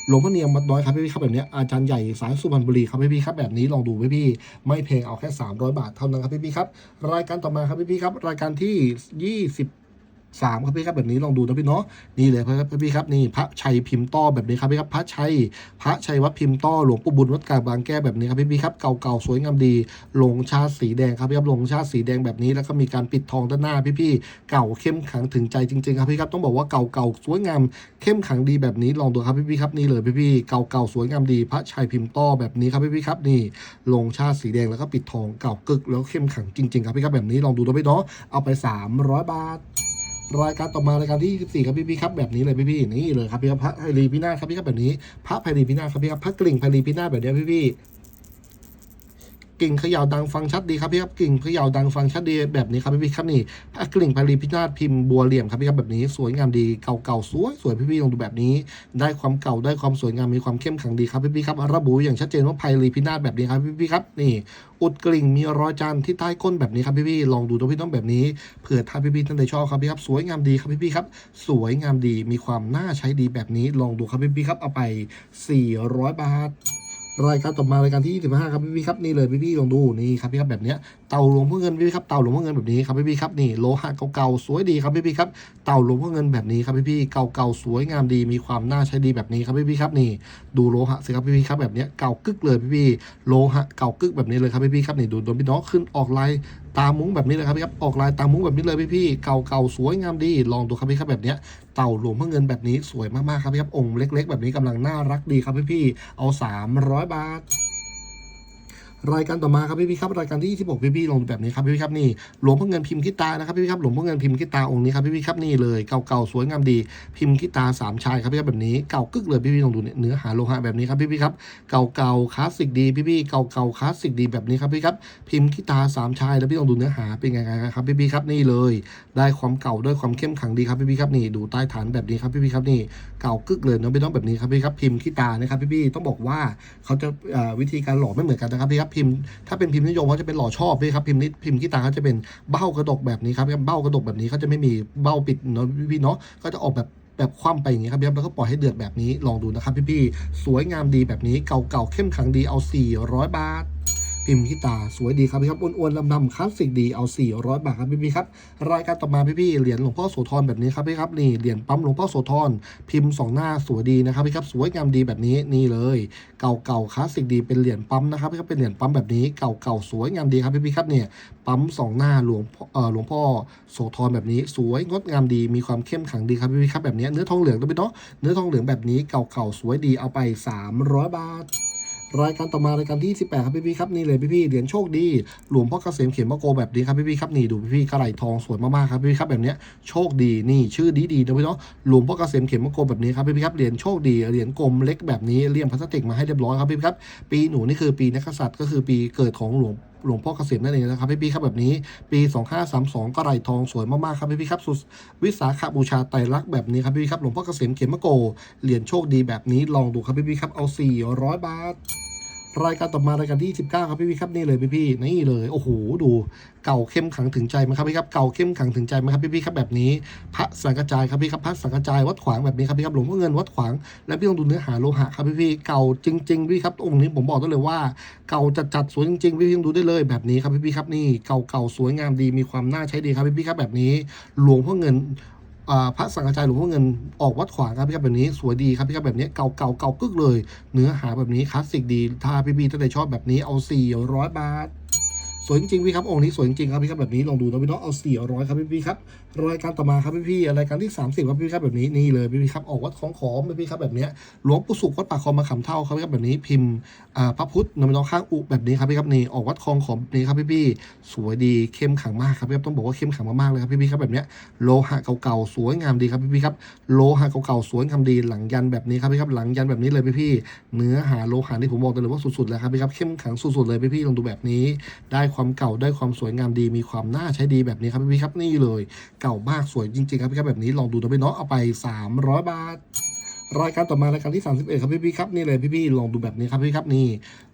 หลวงพ่อเนียมมัดน้อยครับพี่พี่ครับแบบนี้อาจารย์ใหญ่สายสุพรรณบุรีครับพี่พี่ครับแบบนี้ลองดูพี่พี่ไม่แพงเอาแค่ 300 บาทเท่านั้นครับพี่พี่ครับรายการต่อมาครับพี่พี่ครับรายการที่ 20 สามครับพี่ครับแบบนี้ลองดูนะพี่เนาะนี่เลยครับพี่ครับนี่พระชัยพิมพ์ต้อแบบนี้ครับพี่ครับพระชัยพระชัยวัดพิมพ์ต้อหลวงปู่บุญวัดกาบางแก้แบบนี้ครับพี่พี่ครับเก่าๆสวยงามดีลงชาติสีแดงครับพี่ครับลงชาติสีแดงแบบนี้แล้วก็มีการปิดทองด้านหน้าพี่พี่เก่าเข้มขังถึงใจจริงๆครับพี่ครับต้องบอกว่าเก่าๆสวยงามเข้มขังดีแบบนี้ลองดูครับพี่พี่ครับนี่เลยพี่พี่เก่าๆสวยงามดี พระชัยพิมพ์ต้อแบบนี้ครับพี่พี่ครับนี่ลงชาติสีแดงแล้วก็ปิดทองเก่ากึกแล้วเข้มขังจริงๆครับพี่ครับแบบนี้ลองดูนะพี่เนาะเอาไป 300 บาท รายการต่อมารายการที่ 24 ครับพี่พี่ครับแบบนี้เลยพี่พี่นี่เลยครับพี่ครับพระไพรีพินาศครับพี่ครับแบบนี้พระไพรีพินาศครับพี่ครับพระกลิ่งไพรีพินาศแบบนี้พี่พี่ กิ่งเขย่าดังฟังชัดดีครับพี่ครับกิ่งเขย่าดังฟังชัดดีแบบนี้ครับพี่พี่ครับนี่กลิ่งไพรีพินาศพิมพ์บัวเหลี่ยมครับพี่ครับแบบนี้สวยงามดีเก่าๆสวยสวยพี่พี่ลองดูแบบนี้ ได้ความเก่าได้ความสวยงามมีความเข้มขังดีครับพี่พี่ครับระบุอย่างชัดเจนว่าไพรีพินาศแบบนี้ครับพี่พี่ครับนี่อุดกลิ่งมีรอยจานที่ใต้ก้นแบบนี้ครับพี่ๆลองดูตัวพี่ต้องแบบนี้เผื่อถ้าพี่ๆท่านใดชอบครับพี่ครับสวยงามดีครับพี่ๆครับสวยงามดีมีความน่าใช้ดีแบบนี้ลองดูครับพี่ๆครับเอาไป 400 บาท รายการต่อมารายการที่25ครับพี่พี่ครับนี่เลยพี่พี่ลองดูนี่ครับพี่ครับแบบเนี้ยเต่าหลวงพ่อเงินพี่พี่ครับเต่าหลวงพ่อเงินแบบนี้ครับพี่พี่ครับนี่โลหะเก่าๆสวยดีครับพี่พี่ครับเต่าหลวงพ่อเงินแบบนี้ครับพี่พี่เก่าๆสวยงามดีมีความน่าใช้ดีแบบนี้ครับพี่พี่ครับนี่ดูโลหะสิครับพี่พี่ครับแบบเนี้ยเก่ากึกเลยพี่พี่โลหะเก่ากึกแบบนี้เลยครับพี่พี่ครับนี่ดูโดนพี่น้องขึ้นออกลาย ตามุ้งแบบนี้เลยครับพี่ครับออกลายตามุ้งแบบนี้เลยพี่พี่เก่าๆสวยงามดี ลองดูครับพี่ครับแบบเนี้ยเต่าหลวงพ่อเงินแบบนี้สวยมากๆครับพี่ครับองค์เล็ก ๆ แบบนี้กำลังน่ารักดีครับพี่พี่เอา 300 บาท รายการต่อมาครับพี่พี่ครับรายการที่ 26 พี่พี่ลงแบบนี้ครับพี่พี่ครับนี่หลวงพ่อเงินพิมพ์ขี้ตานะครับพี่พี่ครับหลวงพ่อเงินพิมพ์ขี้ตาองค์นี้ครับพี่พี่ครับนี่เลยเก่าๆสวยงามดีพิมพ์ขี้ตาสามชายครับพี่ครับแบบนี้เก่ากึกเลยพี่พี่ลองดูเนี่ยเนื้อหาโลหะแบบนี้ครับพี่พี่ครับเก่าๆคลาสสิกดีพี่พี่เก่าๆคลาสสิกดีแบบนี้ครับพี่ครับพิมพ์ขี้ตาสามชายแล้วพี่ลองดูเนื้อหาเป็นไงครับพี่พี่ครับนี่เลย ได้ความเก่าด้วยความเข้มขังดีครับพี่พี่ครับนี่ดูใต้ฐานแบบนี้ครับพี่พี่ครับนี่เก่ากึกเลยเนาะไม่ต้องแบบนี้ครับพี่ครับพิมพ์ขี้ตานะครับพี่พี่ต้องบอกว่าเขาจะวิธีการหล่อไม่เหมือนกันนะครับพี่ครับพิมพ์ ถ้าเป็นพิมพ์นิยมเขาจะเป็นหล่อชอบด้วยครับพิมพ์นิพิมพ์ขี้ตาเขาจะเป็นเบ้ากระดกแบบนี้ครับเบ้ากระดกแบบนี้เขาจะไม่มีเบ้าปิดเนาะพี่ๆเนาะก็จะออกแบบแบบคว่ำไปอย่างนี้ครับพี่ครับแล้วก็ปล่อยให้เดือดแบบนี้ลองดูนะครับพี่ๆสวยงามดีแบบนี้เก่าๆเข้มขังดีเอา 400 บาท พิมพ์ที่ตาสวยดีครับพี่ครับอ้วนๆลำๆคลาสสิกดีเอา 400 บาทครับพี่พี่ครับรายการต่อมาพี่พี่เหรียญหลวงพ่อโสธรแบบนี้ครับพี่ครับนี่เหรียญปั๊มหลวงพ่อโสธรพิมพ์สองหน้าสวยดีนะครับพี่ครับสวยงามดีแบบนี้นี่เลย เก่าๆคลาสสิกดีเป็นเหรียญปั๊มนะครับพี่ครับเป็นเหรียญปั๊มแบบนี้เก่าๆสวยงามดีครับพี่พี่ครับเนี่ยปั๊มสองหน้าหลวงเอ่อหลวงพ่อโสธรแบบนี้ สวยงดงามดีมีความเข้มขังดีครับพี่พี่ครับแบบนี้เนื้อทองเหลืองด้วยเนาะเนื้อทองเหลืองแบบนี้เก่าๆสวยดีเอาไป 300 บาท รายการต่อมารายการที่18ครับพี่พี่ๆครับนี่เลยพี่พี่ๆเหรียญโชคดี หลวงพ่อเกษมเขียนมะโกแบบนี้ครับพี่พี่ๆครับนี่ดูพี่พี่ๆกระไหลทองสวยมากๆครับพี่พี่ๆครับแบบเนี้ยโชคดีนี่ชื่อดีดีๆนะพี่น้องหลวงพ่อเกษมเขียนมะโกแบบนี้ครับพี่พี่ๆครับเหรียญโชคดีเหรียญกลมเล็กแบบนี้เลี่ยมพลาสติกมาให้เรียบร้อยครับพี่พี่ๆครับปีหนูนี่คือปีนักกษัตริย์ก็คือปีเกิดของหลวง หลวงพ่อเกษมนั่นเองนะครับพี่พี่ครับแบบนี้ปี 2532 ก็ไหลทองสวยมากๆครับพี่พี่ครับสุดวิสาขบูชาไตรลักษณ์แบบนี้ครับพี่พี่ครับหลวงพ่อเกษมเขียนมะโกเหรียญโชคดีแบบนี้ลองดูครับพี่พี่ครับเอา 400 บาท รายการต่อมารายการที่ 19 ครับพี่พี่ครับนี่เลยพี่พี่นี่เลยโอ้โหดูเก่าเข้มขังถึงใจไหมครับพี่ครับเก่าเข้มขังถึงใจไหมครับพี่พี่ครับแบบนี้พระสังกระจายครับพี่ครับพระสังกระจายวัดขวางแบบนี้ครับพี่ครับหลวงพ่อเงินวัดขวางและพี่ต้องดูเนื้อหาโลหะครับพี่พี่เก่าจริงๆพี่ครับองค์นี้ผมบอกได้เลยว่า เก่าจัดจัดสวยจริงๆพี่พี่ต้องดูได้เลยแบบนี้ครับพี่พี่ครับนี่เก่าเก่าสวยงามดีมีความน่าใช้ดีครับพี่พี่ครับแบบนี้หลวงพ่อเงิน พระสังฆจายหลวงพ่อเงินออกวัดขวางครับพี่ครับแบบนี้สวยดีครับพี่ครับแบบนี้เก่าเก่าเก่ากึกเลย เนื้อหาแบบนี้คลาสสิกดีถ้าพี่พี่ท่านใดชอบแบบนี้เอา 400 บาท สวยจริงพี่ครับองค์นี้สวยจริงครับพี่ครับแบบนี้ลองดูนะพี่น้องเอา400ครับพี่พี่ครับรายการต่อมาครับพี่พี่รายการที่ 30ครับพี่ครับแบบนี้นี่เลยพี่พี่ครับออกวัดของขอมพี่พี่ครับแบบเนี้ยหลวงปู่สุขวัดปากคลองมาขำเท่าครับพี่ครับแบบนี้พิมพ์อ่าพระพุทธนำน้องข้างอุแบบนี้ครับพี่ครับนี่ออกวัดคลองขอมนี้ครับพี่พี่สวยดีเข้มขังมากครับพี่ครับต้องบอกว่าเข้มขังมากๆเลยครับพี่พี่ครับแบบเนี้ยโลหะเก่าๆสวยงามดีครับพี่ๆครับโลหะเก่าๆสวยงามดีหลังยันแบบนี้ครับพี่ครับหลังยันแบบนี้เลยพี่ๆเนื้อหาโลหะที่ผมบอกเลยว่าสุดๆแล้วครับพี่ครับเข้มขังสุดๆเลยพี่ๆลองดูแบบนี้ได้ความเก่าได้ความสวยงามดี มีความน่าใช้ดีแบบนี้ครับพี่ครับนี่เลย เก่ามากสวยจริงๆครับพี่ครับแบบนี้ลองดูนะพี่เนาะเอาไป 300 บาท รายการต่อมารายการที่ 31 ครับพี่พี่ครับนี่เลยพี่พี่ลองดูแบบนี้ครับพี่ครับนี่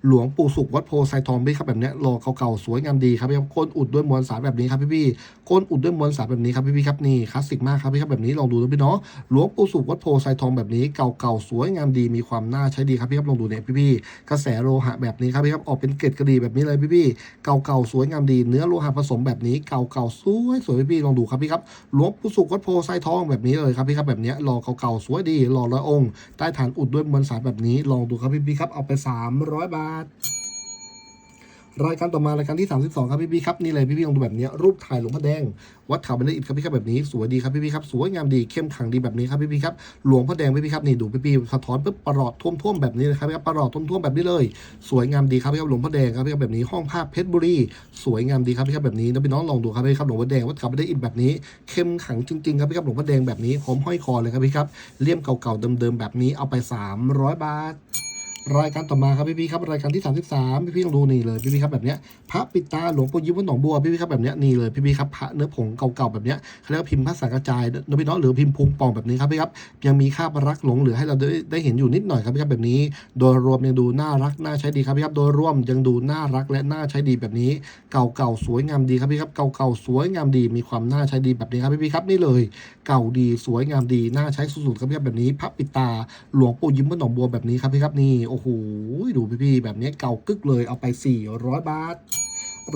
หลวงปู่สุขวัดโพไซทองพี่ครับแบบนี้รอเก่าๆสวยงามดีครับพี่ครับก้นอุดด้วยมวลสารแบบนี้ครับพี่พี่ๆก้นอุดด้วยมวลสารแบบนี้ครับพี่พี่ครับนี่คลาสสิกมากครับพี่ครับแบบนี้ลองดูนะพี่เนาะหลวงปู่สุขวัดโพไซทองแบบนี้เก่าๆสวยงามดีมีความน่าใช้ดีครับพี่ครับลองดูเนี่ยพี่พี่กระแสโลหะแบบนี้ครับพี่ครับออกเป็นเกล็ดกระดีแบบนี้เลยพี่พี่เก่าๆสวยงามดี เนื้อโลหะผสมแบบนี้เก่าๆสวยสวยพี่พี่ลองดูครับพี่ครับหลวงปู่สุขวัดโพไซทองแบบนี้เลยครับพี่ครับแบบนี้รอเก่าๆสวยดีรอร้อยองค์ ใต้ฐานอุดด้วยมวลสารแบบนี้ ลองดูครับพี่พี่ๆครับ เอาไป 300 บาท รายการต่อมารายการที่ 32 ครับพี่พี่ครับนี่เลยพี่พี่ลองดูแบบนี้รูปถ่ายหลวงพ่อแดง วัดเขาบันไดอิฐครับพี่ครับแบบนี้สวยดีครับพี่พี่ครับสวยงามดีเข้มขังดีแบบนี้ครับพี่พี่ครับหลวงพ่อแดงพี่พี่ครับนี่ดูพี่พี่สะท้อนปุ๊บประหลอดท่วมๆแบบนี้เลยครับพี่ครับประหลอดท่วมๆแบบนี้เลย สวยงามดีครับพี่ครับหลวงพ่อแดงครับพี่ครับแบบนี้ห้องภาพเพชรบุรีสวยงามดีครับพี่ครับแบบนี้นะพี่น้องลองดูครับพี่ครับหลวงพ่อแดงวัดเขาบันไดอิฐแบบนี้เข้มขังจริงๆครับพี่ครับหลวงพ่อแดงแบบนี้พร้อมห้อยคอเลยครับพี่ครับเลี่ยมเก่าๆเดิมๆแบบนี้เอาไป 300 บาท รายการต่อมาครับพี่พี่ครับรายการที่ 33พี่พี่ลองดูนี่เลยพี่พี่ครับแบบเนี้ยพระปิดตาหลวงปู่ยิ้มวัดหนองบัวพี่พี่ครับแบบเนี้ยนี่เลยพี่พี่ครับพระเนื้อผงเก่าๆแบบเนี้ยเขาเรียกว่าพิมพ์พระสังกระจายนะพี่น้องหรือพิมพ์พุงป่องแบบนี้ครับพี่ครับยังมีคราบรักหลงเหลือให้เราได้ได้เห็นอยู่นิดหน่อยครับพี่ครับแบบนี้ โดยรวมยังดูน่ารักน่าใช้ดีครับพี่ครับโดยรวมยังดูน่ารักและน่าใช้ดีแบบนี้ เก่าๆสวยงามดีครับพี่ครับเก่าๆสวยงามดีมีความน่าใช้ดีแบบนี้ครับพี่พี่ครับนี่เลย เก่าดีสวยงามดีน่าใช้สุดๆครับพี่ครับแบบนี้พระปิดตาหลวงปู่ยิ้มวัดหนองบัวแบบนี้ครับพี่ครับนี่โโอ้โหดูพี่ๆแบบนี้เก่ากึกเลยเอาไป 400 บาท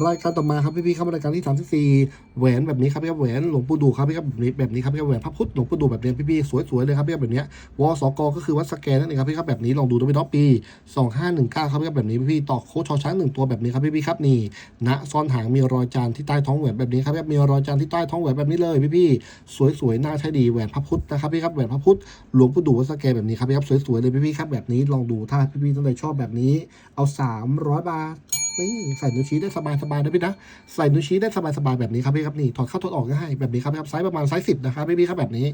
รายการต่อมาครับพี่ๆครับรายการที่34แหวนแบบนี้ครับพี่ครับแหวนหลวงปู่ดูครับพี่ครับแบบนี้แบบนี้ครับพี่ครับแหวนพระพุทธหลวงปู่ดูแบบนี้พี่ๆสวยๆเลยครับพี่ครับแบบเนี้ยวสกก็คือวัดสแกนนั่นเองครับพี่ครับแบบนี้ลองดูด้วยพี่น้องปี 2519ครับพี่ครับแบบนี้พี่ๆตอกโคชชอช้างหนึ่งตัวแบบนี้ครับพี่ๆครับนี่ณซ่อนหางมีรอยจานที่ใต้ท้องแหวนแบบนี้ครับพี่ครับมีรอยจานที่ใต้ท้องแหวนแบบนี้เลยพี่ๆสวยๆน่าใช้ดีแหวนพระพุทธนะครับพี่ครับแหวนพระพุทธหลวงปู่ดูวัดสแกนแบบนี้ครับพี่ครับสวยๆเลยพี่ๆครับแบบนี้ลองดูถ้าพี่ๆท่านใดชอบแบบนี้เอา 300 บาทนี่ใส่นิ้วชี้ได้สบายๆนะพี่นะใส่นิ้วชี้ได้สบายๆแบบนี้ครับพี่ครับนี่ถอดเข้าถอดออกง่ายแบบนี้ครับพี่ครับไซส์ประมาณไซส์สิบนะครับพี่ๆครับแบบนี้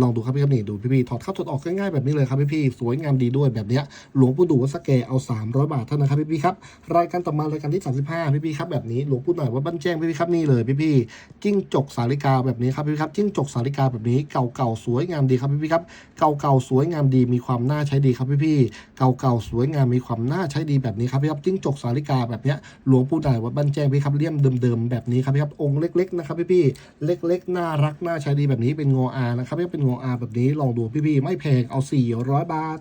ลองดูครับพี่ครับนี่ดูพี่ๆถอดเข้าถอดออกง่ายๆแบบนี้เลยครับพี่ๆสวยงามดีด้วยแบบเนี้ยหลวงปู่ดูวัสแกนเอา300บาทเท่านั้นครับพี่ๆครับรายการต่อมารายการที่35พี่ๆครับแบบนี้หลวงปู่หน่อยวัดบ้านแจ้งพี่ๆครับนี่เลยพี่ๆจิ้งจกสาลิกาแบบนี้ครับพี่ครับจิ้งจกสาลิกาแบบนี้เก่าๆสวยงามดีครับพี่ๆครับเก่าๆสวยงามดีมีความน่าใช้ดีครับพี่ๆเก่าๆสวยงามมีความน่าใช้ดีแบบนี้ครับพี่ครับจิ้งจกสาลิกาแบบเนี้ยหลวงปู่ใหญ่วัดบ้านแจ้งพี่ครับเลี่ยมเดิมๆแบบนี้ครับพี่ครับองค์เล็กๆนะครับพี่ๆเล็กๆ น่ารักน่าใช้ดีแบบนี้เป็นงออานะครับพี่เป็นงออาแบบนี้ลองดูพี่ๆไม่แพงเอา 400 บาท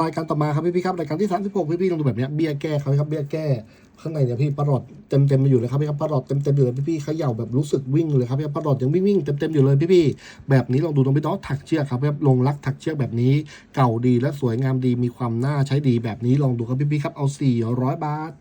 รายการต่อมาครับพี่พี่ครับรายการที่ 36 พี่พี่ลองดูแบบเนี้ยเบี้ยแก้เขาครับเบี้ยแก้ ข้างในเนี่ยพี่ปลอดเต็มเต็มๆมาอยู่เลยครับพี่ครับปลอดเต็มเต็มๆอยู่เลยพี่พี่เขย่าแบบรู้สึกวิ่งเลยครับพี่ครับปลอดยังวิ่งวิ่งเต็มเต็มๆอยู่เลยพี่พี่แบบนี้ลองดูตรงพี่น้องถักเชือกครับพี่ครับลงรักถักเชือกแบบนี้ เก่าดีและสวยงามดีมีความน่าใช้ดีแบบนี้ลองดูครับพี่พี่ครับเอา400บาท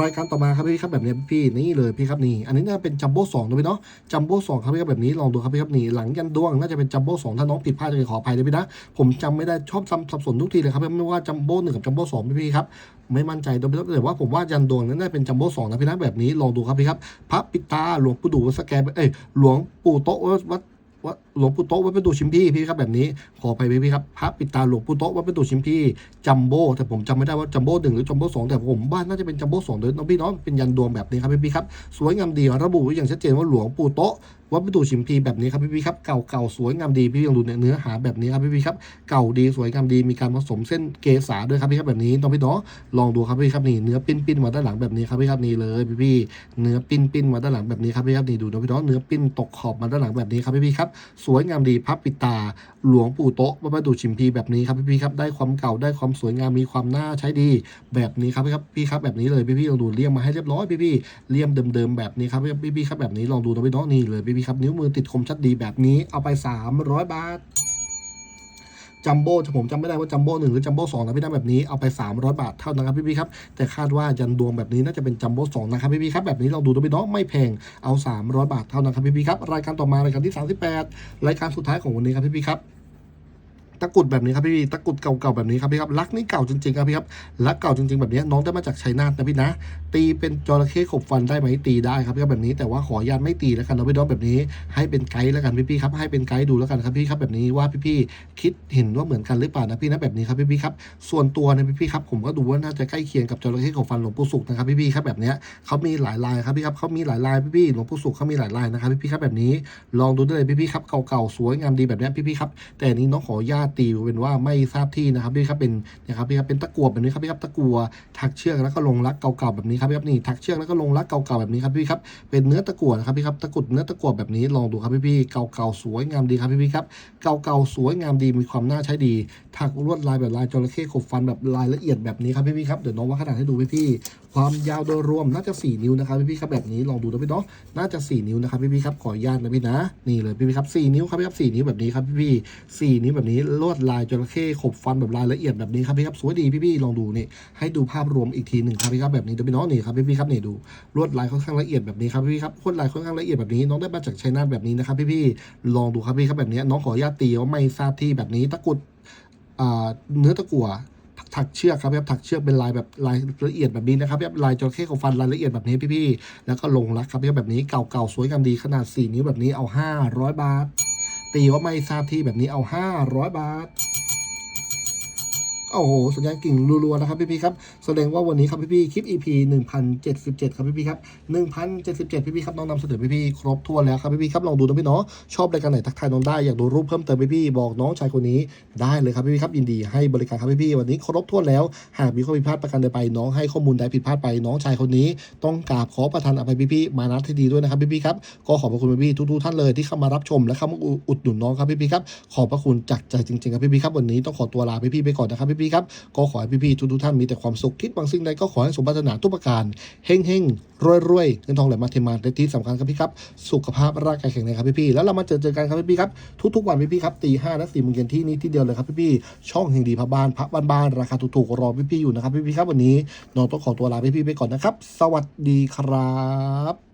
รายการต่อมาครับพี่ครับแบบนี้พี่นี่เลยพี่ครับนี่ อันนี้น่าจะเป็นจัมโบ้สองนะพี่เนาะจัมโบ้สองครับพี่ครับแบบนี้ลองดูครับพี่ครับนี่หลังยันดวงน่าจะเป็นจัมโบ้สองถ้าน้องผิดพลาดจะขออภัยเลยพี่นะผมจำไม่ได้ชอบซ้ำสับสนทุกทีเลยครับไม่ว่าจัมโบ้หนึ่งกับจัมโบ้สองพี่พี่ครับไม่มั่นใจโดยแต่ว่าผมว่ายันดวงนั้นน่าจะเป็นจัมโบ้สองนะพี่นะแบบนี้ลองดูครับพี่ครับพระปิตาหลวงปู่ดูวัดสแกนเอ้ยหลวงปู่โตวัด ว่าหลวงปู่โตะวัดประตูชิมพี่พี่ครับแบบนี้ขอไปพี่ครับพระปิดตาหลวงปู่โตะวัดประตูชิมพี่จัมโบ้แต่ผมจำไม่ได้ว่าจัมโบ้หนึ่งหรือจัมโบ้สองแต่ผมบ้านน่าจะเป็นจัมโบ้สองเดินน้องพี่น้องเป็นยันดวงแบบนี้ครับพี่พี่ครับ สวยงามดีระบุไว้อย่างชัดเจนว่าหลวงปู่โตะ วัดประตูชิมพีแบบนี้ครับพี่พี่ครับเก่าเก่าสวยงามดีพี่ยังดูเนื้อหาแบบนี้ครับพี่พี่ครับเก่าดีสวยงามดีมีการผสมเส้นเกสาด้วยครับพี่ครับแบบนี้น้องพี่น้องลองดูครับพี่ครับนี่เนื้อปิ้นปิ้นมาด้านหลังแบบนี้ครับพี่ครับนี่เลยพี่พี่เนื้อปิ้นปิ้นมาด้านหลังแบบนี้ครับพี่ครับนี่ดูน้องพี่น้องเนื้อปิ้นตกขอบมาด้านหลังแบบนี้ครับพี่พี่ครับสวยงามดีพับปิดตา หลวงปู่โตะวัดประตูชิมพีแบบนี้ครับพี่พี่ครับได้ความเก่าได้ความสวยงามมีความน่าใช้ดี แบบนี้ครับพี่ครับพี่ครับแบบนี้เลยพี่พี่ลองดูเลี่ยมมาให้เรียบร้อยพี่พี่เลี่ยมเดิมๆแบบนี้ครับพี่พี่ครับแบบนี้ลองดูนะพี่น้องนี่เลยพี่พี่ครับนิ้วมือติดคมชัดดีแบบนี้เอาไป 300 บาท จัมโบ้ผมจำไม่ได้ว่าจัมโบ้หนึ่งหรือจัมโบ้สองนะพี่นะแบบนี้เอาไป 300 บาทเท่านั้นครับพี่พี่ครับแต่คาดว่ายันดวงแบบนี้น่าจะเป็นจัมโบ้สองนะครับพี่พี่ครับแบบนี้เราดูตัวพี่น้องไม่แพงเอา 300 บาทเท่านั้นครับพี่พี่ครับรายการต่อมารายการที่ 38 รายการสุดท้ายของวันนี้ครับพี่พี่ครับ ตะกุดแบบนี้ครับพี่ตะกุดเก่าๆแบบนี้ครับพี่ครับลักนี่เก่าจริงๆครับพี่ครับลักเก่าจริง ๆแบบนี้น้องได้มาจากชัยนาทนะพี่นะ ตีเป็นจระเข้ขบฟันได้ไหมตีได้ครับพี่ครับแบบนี้แต่ว่าขออนุญาตไม่ตีแล้วกันนะพี่น้องแบบนี้ ให้เป็นไกด์แล้วกันพี่ๆครับให้เป็นไกด์ดูแล้วกันครับพี่ครับแบบนี้ว่าพี่ๆคิดเห็นว่าเหมือนกันหรือเปล่านะพี่นะแบบนี้ครับพี่ๆครับส่วนตัวเนี่ยพี่ๆครับผมก็ดูว่าน่าจะใกล้เคียงกับจระเข้ขบฟันหลวงปู่สุขนะครับพี่ๆครับแบบนี้เขามีหลายลายครับพี่ครับเขามีหลายลายพี่ๆหลวงปู่สุขเขามีหลายลายนะครับพี่ๆครับแบบนี้ ลองดูได้เลยพี่ๆครับเก่าๆสวยงามดีแบบนี้พี่ๆครับแต่นนี้น้องขออนุญาตตีเป็นว่าไม่ทราบที่นะครับพี่ครับเป็นนะครับพี่ครับเป็นตะกั่วแบบนี้ครับพี่ครับตะกั่วถักเชือกแล้วก็ลงรักเก่าๆแบบนี้ครับพี่ครับนี่ถักเชือกแล้วก็ลงรักเก่าๆแบบนี้ครับพี่ครับเป็นเนื้อตะกั่วนะครับพี่ครับตะกุดเนื้อตะกั่วแบบนี้ลองดูครับพี่พี่ๆเก่าๆสวยงามดีครับพี่พี่ครับเก่าๆสวยงามดีมีความน่าใช้ดีถักลวดลายแบบลายจระเข้ขบฟันแบบลายละเอียดแบบนี้ครับพี่พี่ครับเดี๋ยวน้องว่าดขนาดให้ดูพี่พี่ ความยาวโดยรวมน่าจะ 4 นิ้วนะครับพี่พี่ครับแบบนี้ลองดูนะพี่เนาะน่าจะ 4 นิ้วนะครับพี่พี่ครับขออนุญาตนะพี่นะนี่เลยพี่พี่ครับ 4 นิ้วครับพี่ครับ4นิ้วแบบนี้ครับพี่พี่ๆสี่นิ้วแบบนี้ลวดลายจระเข้ขบฟันแบบลายละเอียดแบบนี้ครับพี่ครับสวยดีพี่พี่ลองดูนี่ให้ดูภาพรวมอีกทีหนึ่งครับพี่ครับแบบนี้เดี๋ยวพี่น้องนี่ครับพี่พี่ครับนี่ดูลวดลายค่อนข้างละเอียดแบบนี้ครับพี่พี่ครับลวดลายค่อนข้างละเอียดแบบนี้น้องได้มาจากชัยนาทแบบนี้นะครับพี่พี่ลองดูครับพี่ครับแบบนี้น้องขออนุญาตตีว่าไม่ทราบที่แบบนี้ตะกุดเนื้อตะกั่ว ถักเชือกครับแบบถักเชือกเป็นลายแบบลายละเอียดแบบนี้นะครับแบบลายจระเข้ของฟันรายละเอียดแบบนี้พี่ๆแล้วก็ลงรักครับแบบนี้เก่าๆสวยงามดีขนาด 4 นิ้วแบบนี้เอา 500 บาท ตีว่าไม่ทราบที่แบบนี้เอา 500 บาท โอ้โหสัญญาณกิ่งรัวๆนะครับพี่ๆครับแสดงว่าวันนี้ครับพี่ๆคลิป EP 1077 ครับพี่ๆครับ1077 พี่ๆครับน้องนำเสนอพี่ๆครบถ้วนแล้วครับพี่ๆครับลองดูนะพี่เนาะชอบรายการไหนทักทายน้องได้อยากดูรูปเพิ่มเติมพี่ๆบอกน้องชายคนนี้ได้เลยครับพี่ๆครับยินดีให้บริการครับพี่ๆวันนี้ครบถ้วนแล้ว หากมีข้อผิดพลาดประการใดไปน้องให้ข้อมูลใดผิดพลาดไปน้องชายคนนี้ ต้องกราบขอประทานอภัยพี่ๆมานัดที่ดีด้วยนะครับพี่ๆครับก็ขอบพระคุณพี่ๆทุกๆท่านเลยที่เข้ามารับชมและเข้ามาอุดหนุนน้องครับพี่ๆครับขอบพระคุณจากใจจริงๆครับพี่ๆครับวันนี้ต้องขอตัวลาพี่ๆไปก่อนนะครับพี่ๆครับ ก็ขอให้พี่ๆทุกๆท่านมีแต่ความสุขคิดบางสิ่งใดก็ขอให้สมปรารถนาทุกประการเฮงเฮงรวยรวยๆเงินทองไหลมาเทมาและที่สำคัญครับพี่ครับ สุขภาพร่างกายแข็งแรงครับพี่ๆแล้วเรามาเจอเจอกันครับพี่ๆครับทุกๆวันพี่ๆครับตีห้าและสี่โมงเย็นที่นี่ที่เดียวเลยครับพี่ๆช่องแห่งดีพระบ้านพระบ้านๆราคาถูกๆรอพี่ๆอยู่นะครับพี่ๆครับวันนี้น้องต้องขอตัวลาพี่ๆไปก่อนนะครับ สวัสดีครับ